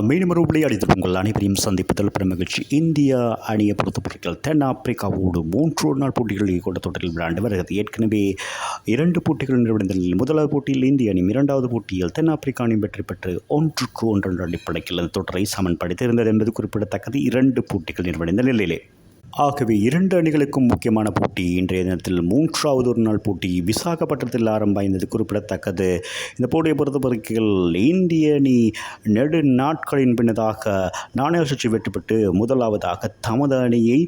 மீண்டும் ஒரு அடித்து உங்கள் அனைவரையும் சந்திப்பதில் பெரும் மகிழ்ச்சி. இந்தியா அணியை பொறுத்தவரையில் தென் ஆப்பிரிக்காவோடு மூன்று நாள் போட்டிகளை கொண்ட தொடரில் விளையாண்டு வருகிறது. ஏற்கனவே இரண்டு போட்டிகள் நிறைவடைந்த நிலையில் முதலாவது போட்டியில் இந்திய அணி இரண்டாவது போட்டியில் தென்னாப்பிரிக்கா அணி வெற்றி பெற்று ஒன்றுக்கு ஒன்று அடிப்படையில் அந்த தொடரை சமன்படுத்தியிருந்தது என்பது குறிப்பிடத்தக்கது. இரண்டு போட்டிகள் நிறைவடைந்த நிலையிலே. ஆகவே இரண்டு அணிகளுக்கும் முக்கியமான போட்டி இன்றைய தினத்தில் மூன்றாவது ஒரு நாள் போட்டி. விசாகப்பட்டினத்தில் ஆரம்பமாயிருந்தது குறிப்பிடத்தக்கது. இந்த போட்டியை பொறுத்தவரைக்கும் இந்திய அணி நெடு நாட்களின் பின்னதாக நாணய சுற்றி வெற்றி பெற்று முதலாவதாக தமது அணியை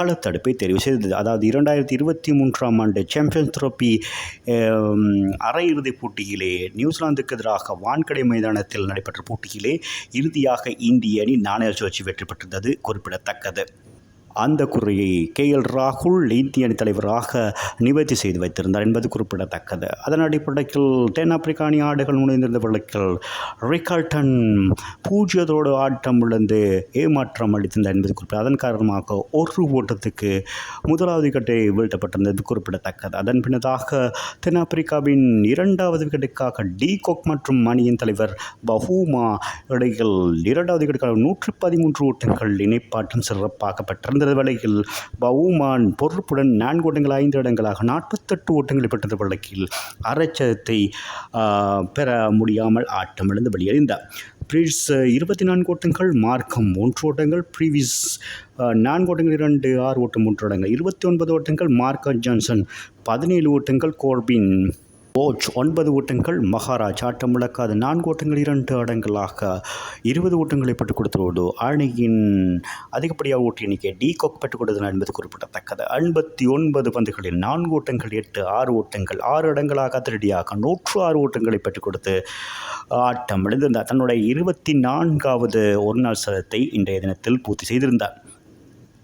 களத்தடுப்பை தெரிவு செய்தது. அதாவது இரண்டாயிரத்தி இருபத்தி மூன்றாம் ஆண்டு சாம்பியன்ஸ் ட்ரோபி அரையிறுதிப் போட்டியிலே நியூசிலாந்துக்கு எதிராக வான்கடை மைதானத்தில் நடைபெற்ற போட்டியிலே இறுதியாக இந்திய அணி நாணய சுழற்சி வெற்றி பெற்றிருந்தது குறிப்பிடத்தக்கது. அந்த குறையை கே எல் ராகுல் இந்திய அணி தலைவராக நிவர்த்தி செய்து வைத்திருந்தார் என்பது குறிப்பிடத்தக்கது. அதன் அடிப்படையில் தென்னாப்பிரிக்கா அணி ஆடுகள் நுழைந்திருந்த வழக்கில் ரிகால்டன் பூஜ்ஜியத்தோடு ஆட்டம் விழுந்து ஏமாற்றம் அளித்திருந்தார் என்பது குறிப்பிட அதன் காரணமாக ஒரு ஓட்டத்துக்கு முதலாவது விக்கெட்டை வீழ்த்தப்பட்டிருந்தது குறிப்பிடத்தக்கது. அதன் பின்னதாக தென்னாப்பிரிக்காவின் இரண்டாவது விக்கெட்டுக்காக டி கோக் மற்றும் அணியின் தலைவர் பஹூமா இடையில் இரண்டாவது விக்கெட்டுக்காக நூற்றி பதிமூன்று ஓட்டங்கள் இணைப்பாட்டம் சிறப்பாக இருந்த வேளையில் பவுமான் பொறுப்புடன் நான்கு ஓட்டங்கள் ஐந்து இடங்களாக நாற்பத்தெட்டு ஓட்டங்களை பெற்றது வழக்கில் அரைச்சதத்தை பெற முடியாமல் ஆட்டமிழந்து வெளியேறிந்தார் ப்ரீஸ் இருபத்தி நான்கு ஓட்டங்கள் மார்க்கம் மூன்று ஓட்டங்கள் ப்ரீவிஸ் நான்கு ஓட்டங்கள் இரண்டு ஆறு ஓட்டம் மூன்று ஓட்டங்கள் இருபத்தி ஒன்பது ஓட்டங்கள் மார்க்கம் ஜான்சன் பதினேழு ஓட்டங்கள் கோர்பின் போச் ஒன்பது ஓட்டங்கள் மகாராஜ் ஆட்டம் விளக்காது நான்கு ஓட்டங்கள் இரண்டு அடங்களாக இருபது ஓட்டங்களை பெற்றுக் கொடுத்ததோடு அணியின் அதிகப்படியாக ஓட்டு எண்ணிக்கை டி கோக் பெற்றுக் கொடுத்தனர் என்பது குறிப்பிடத்தக்கது. ஐம்பத்தி ஒன்பது பந்துகளில் நான்கு ஓட்டங்கள் எட்டு ஆறு ஓட்டங்கள் ஆறு இடங்களாக அதிரடியாக நூற்று ஆறு ஓட்டங்களை பெற்றுக் கொடுத்து ஆட்டம் இழந்திருந்தார் தன்னுடைய இருபத்தி நான்காவது ஒருநாள் சதத்தை இன்றைய தினத்தில் பூர்த்தி செய்திருந்தார்.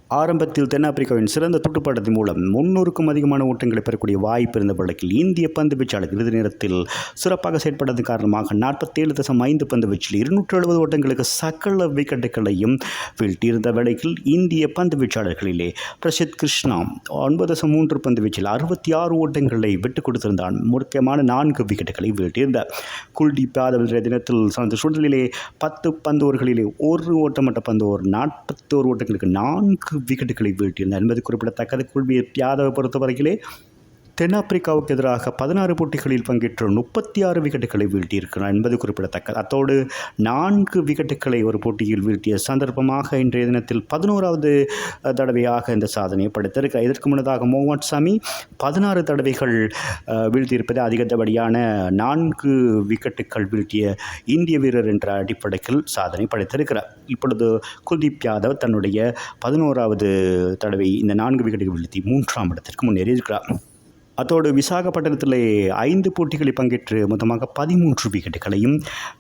ஆரம்பத்தில் தென்னாப்பிரிக்காவின் சிறந்த துட்டுப்பாட்டத்தின் மூலம் முன்னூறுக்கும் அதிகமான ஓட்டங்களை பெறக்கூடிய வாய்ப்பு இருந்த வழக்கில் இந்திய பந்து வீச்சாளர் இறுதி நேரத்தில் சிறப்பாக செயற்பட்டதன் காரணமாக நாற்பத்தேழு தசம் ஐந்து பந்து வீச்சில் இருநூற்று எழுபது ஓட்டங்களுக்கு சகல விக்கெட்டுகளையும் வீழ்த்தியிருந்த வேளையில் இந்திய பந்து வீச்சாளர்களிலே பிரசித் கிருஷ்ணா ஒன்பது தசம் மூன்று பந்து வீச்சில் அறுபத்தி ஆறு ஓட்டங்களை விட்டுக் கொடுத்திருந்தான். முக்கியமான நான்கு விக்கெட்டுகளை வீழ்த்தியிருந்தார் குல்தீப் யாதவ் தினத்தில் சார்ந்த சூழலிலே பத்து பந்தோர்களிலே ஒரு ஓட்டமட்ட பந்தோர் நாற்பத்தோரு ஓட்டங்களுக்கு நான்கு விக்கெட்டுகளை வீழ்த்தியிருந்தார் என்பது குறிப்பிடத்தக்கது. குல்தீப் யாதவை பொறுத்தவரையிலே தென்னாப்பிரிக்காவுக்கு எதிராக பதினாறு போட்டிகளில் பங்கேற்று முப்பத்தி ஆறு விக்கெட்டுகளை வீழ்த்தியிருக்கிறார் என்பது குறிப்பிடத்தக்கது. அத்தோடு நான்கு விக்கெட்டுகளை ஒரு போட்டியில் வீழ்த்திய சந்தர்ப்பமாக இன்றைய தினத்தில் பதினோராவது தடவையாக இந்த சாதனையை படைத்திருக்கிறார். இதற்கு முன்னதாக மோகன் சாமி பதினாறு தடவைகள் வீழ்த்தியிருப்பது அதிகத்தபடியான நான்கு விக்கெட்டுகள் வீழ்த்திய இந்திய வீரர் என்ற அடிப்படையில் சாதனை படைத்திருக்கிறார். இப்பொழுது குல்தீப் யாதவ் தன்னுடைய பதினோராவது தடவை இந்த நான்கு விக்கெட்டுகள் வீழ்த்தி மூன்றாம் இடத்திற்கு முன்னேறியிருக்கிறார். அத்தோடு விசாகப்பட்டினத்திலே ஐந்து போட்டிகளில் பங்கேற்று மொத்தமாக பதிமூன்று விக்கெட்டுகளையும்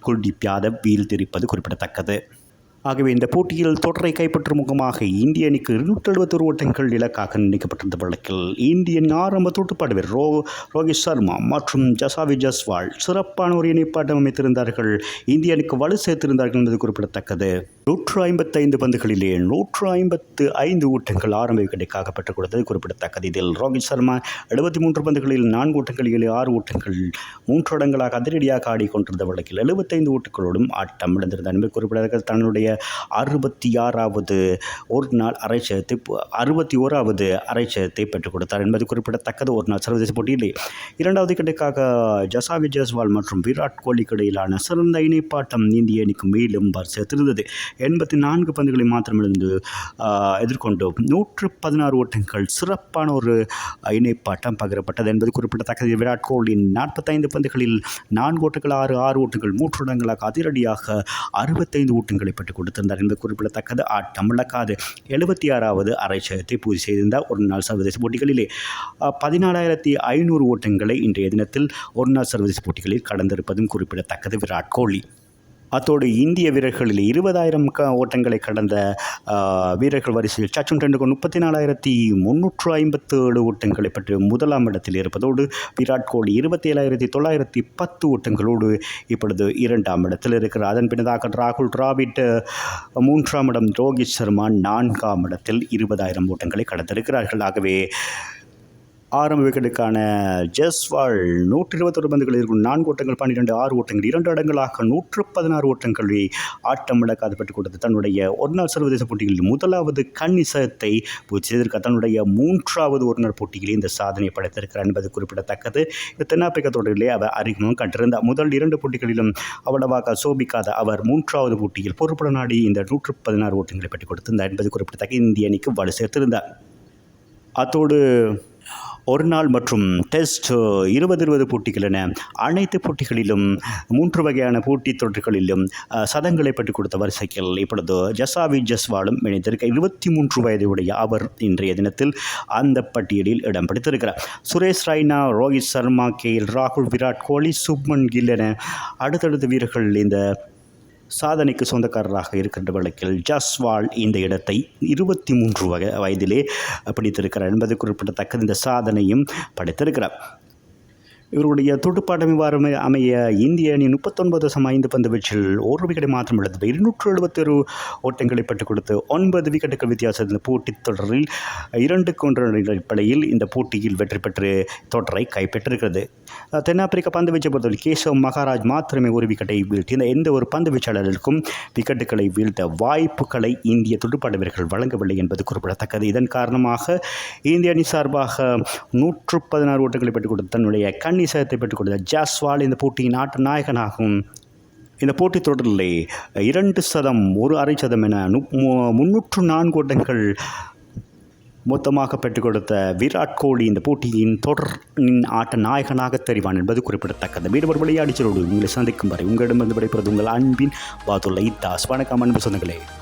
குல்தீப் யாதவ் வீழ்த்திருப்பது குறிப்பிடத்தக்கது. ஆகவே இந்த போட்டியில் தொடரை கைப்பற்றும் முகமாக இந்திய அணிக்கு இருநூற்றி எழுபத்தொரு ஓட்டங்கள் இலக்காக நினைக்கப்பட்டிருந்த வழக்கில் இந்தியன் ஆரம்ப தோட்டுப்பாடு வீரர் ரோ ரோஹித் சர்மா மற்றும் ஜசாவி ஜஸ்வால் சிறப்பான ஒரு இணைப்பாட்டம் அமைத்திருந்தார்கள். இந்திய அணிக்கு வலு சேர்த்திருந்தார்கள் என்பது குறிப்பிடத்தக்கது. நூற்று ஐம்பத்தைந்து பந்துகளிலே நூற்று ஐம்பத்து ஐந்து ஓட்டங்கள் ஆரம்ப விக்கெட்டுக்காக பெற்றுக் கொடுத்தது குறிப்பிடத்தக்கது. இதில் ரோஹித் சர்மா எழுபத்தி மூன்று பந்துகளில் நான்கு ஓட்டங்கள் ஏழு ஆறு ஓட்டங்கள் மூன்று இடங்களாக அதிரடியாக ஆடிக்கொண்டிருந்த வழக்கில் எழுபத்தைந்து ஓட்டுகளோடும் ஆட்டம் இழந்திருந்த என்பது குறிப்பிடத்தக்கது. தன்னுடைய அறுபத்தி ஆறாவது ஒரு நாள் அரைச்சத்தை அறுபத்தி ஓராவது அரைச்சதத்தை பெற்றுக் கொடுத்தார் என்பது குறிப்பிடத்தக்கது. ஒரு நாள் சர்வதேச போட்டியிலே இரண்டாவது விக்கெட்டுக்காக ஜசாவி ஜெஸ்வால் மற்றும் விராட் கோலிக்கு இடையிலான சிறந்த இணைப்பாட்டம் இந்திய அணிக்கு மேலும் சேர்த்திருந்தது எண்பத்தி நான்கு பந்துகளை மாத்திரமிருந்து எதிர்கொண்டு நூற்று பதினாறு ஓட்டங்கள் சிறப்பான ஒரு இணைப்பாட்டம் பகிரப்பட்டது என்பது குறிப்பிடத்தக்கது. விராட் கோலியின் நாற்பத்தைந்து பந்துகளில் நான்கு ஓட்டங்கள் ஆறு ஆறு ஓட்டங்கள் மூன்று இடங்களாக அதிரடியாக அறுபத்தைந்து ஓட்டங்களை பெற்றுக் கொடுத்திருந்தார் என்பது குறிப்பிடத்தக்கது. ஆட்டம் எழுபத்தி ஆறாவது அரைச்சகத்தை பூர்த்தி செய்திருந்தார். ஒரு நாள் சர்வதேச போட்டிகளிலே பதினாலாயிரத்தி ஐநூறு ஓட்டங்களை இன்றைய தினத்தில் ஒரு நாள் சர்வதேச போட்டிகளில் கடந்திருப்பதும் குறிப்பிடத்தக்கது. விராட் கோலி. அத்தோடு இந்திய வீரர்களில் இருபதாயிரம் க ஓட்டங்களை கடந்த வீரர்கள் வரிசையில் சச்சின் டெண்டுல்கர் முப்பத்தி நாலாயிரத்தி முந்நூற்று ஐம்பத்து ஏழு ஓட்டங்களை பற்றி முதலாம் இடத்தில் இருப்பதோடு விராட் கோலி இருபத்தி ஏழாயிரத்தி தொள்ளாயிரத்தி பத்து ஓட்டங்களோடு இப்பொழுது இரண்டாம் இடத்தில் இருக்கிறார். அதன் பின்னதாக ராகுல் டிராவிட் மூன்றாம் இடம் ரோஹித் சர்மா நான்காம் இடத்தில் இருபதாயிரம் ஓட்டங்களை கடந்திருக்கிறார்கள். ஆகவே ஆரம்ப விக்கெட்டுக்கான ஜஸ்வால் நூற்றி இருபத்தொரு பந்துகள் இருக்கும் நான்கு ஓட்டங்கள் பன்னிரெண்டு ஆறு ஓட்டங்கள் இரண்டு இடங்களாக நூற்று பதினாறு ஓட்டங்களை ஆட்டம் இழக்காது பெற்றுக் கொடுத்து தன்னுடைய ஒருநாள் சர்வதேச போட்டிகளில் முதலாவது கன்னிசத்தை பூர்த்தி செய்திருக்க தன்னுடைய மூன்றாவது ஒருநாள் போட்டியில் இந்த சாதனை படைத்திருக்கிறார் என்பது குறிப்பிடத்தக்கது. இந்த தென்னாப்பிரிக்க தொடரிலே அவர் அறிமுகம் கண்டிருந்தார். முதல் இரண்டு போட்டிகளிலும் அவ்வளவாக சோபிக்காத அவர் மூன்றாவது போட்டியில் பொறுப்புடன் நாடி இந்த நூற்று பதினாறு ஓட்டங்களை பெற்றுக் கொடுத்திருந்தார் என்பது குறிப்பிடத்தக்க. இந்திய அணிக்கு வலு சேர்த்திருந்தார். அத்தோடு ஒரு நாள் மற்றும் டெஸ்ட் இருபது இருபது போட்டிகள் என அனைத்து போட்டிகளிலும் மூன்று வகையான போட்டித் தொடர்களிலும் சதங்களை பெற்றுக் கொடுத்த வரிசையில் இப்பொழுது ஜசாவி ஜஸ்வாலும் இணைந்திருக்க இருபத்தி மூன்று வயதுடைய அவர் இன்றைய தினத்தில் அந்த பட்டியலில் இடம் பிடித்திருக்கிறார் சுரேஷ் ரைனா ரோஹித் சர்மா கே ராகுல் விராட் கோலி சுப்மன் கில் என அடுத்தடுத்த வீரர்கள் இந்த சாதனைக்கு சொந்தக்காரராக இருக்கின்ற வழக்கில் ஜஸ்வால் இந்த இடத்தை இருபத்தி மூன்று வகை வயதிலே பிடித்திருக்கிறார் என்பது குறிப்பிடத்தக்கது. இந்த சாதனையும் படைத்திருக்கிறார். இவருடைய துடுப்பாட்டம் இவ்வாறு அமைய இந்திய அணி முப்பத்தொன்பது தசம் ஐந்து பந்து வீச்சில் ஒரு விக்கெட்டை மாற்றம் எடுத்தது. இருநூற்று எழுபத்தொரு ஓட்டங்களை பெற்றுக் கொடுத்து ஒன்பது விக்கெட்டுகள் வித்தியாசம் இந்த போட்டித் தொடரில் இரண்டுக்கு ஒன்று அடிப்படையில் இந்த போட்டியில் வெற்றி பெற்று தொடரை கைப்பற்றிருக்கிறது. அஹ், தென்னாப்பிரிக்க பந்து வீச்சை பொறுத்தவரை கேசவ் மகாராஜ் மாத்திரமே ஒரு விக்கெட்டை வீழ்த்தி இந்த எந்த ஒரு பந்து வீச்சாளருக்கும் விக்கெட்டுகளை வீழ்த்த வாய்ப்புகளை இந்திய துடுப்பாட்ட வீரர்கள் வழங்கவில்லை என்பது குறிப்பிடத்தக்கது. இதன் காரணமாக இந்திய அணி சார்பாக நூற்று பதினாறு ஓட்டங்களை பெற்றுக் கொடுத்த தன்னுடைய கண் பெற்றுக் கொடுத்த ஜாஸ்வால் இந்த போட்டியின் ஆட்ட நாயகனாகும். இந்த போட்டித் தொடரில் இரண்டு சதம் ஒரு அரை சதம் என மு- முன்னூற்று நான்கு ஓட்டங்கள் மொத்தமாக பெற்றுக் கொடுத்த விராட் கோலி இந்த போட்டியின் தொடரின் ஆட்ட நாயகனாக தெரிவான் என்பது குறிப்பிடத்தக்கது. மீண்டும் ஒரு விளையாடிச்சலோடு உங்களை சந்திக்கும் வரை உங்களிடமிருந்து விடைபெறுவது உங்கள் அன்பின் பாதுல்லை தாஸ். வணக்கம் அன்பு சொந்தங்களே.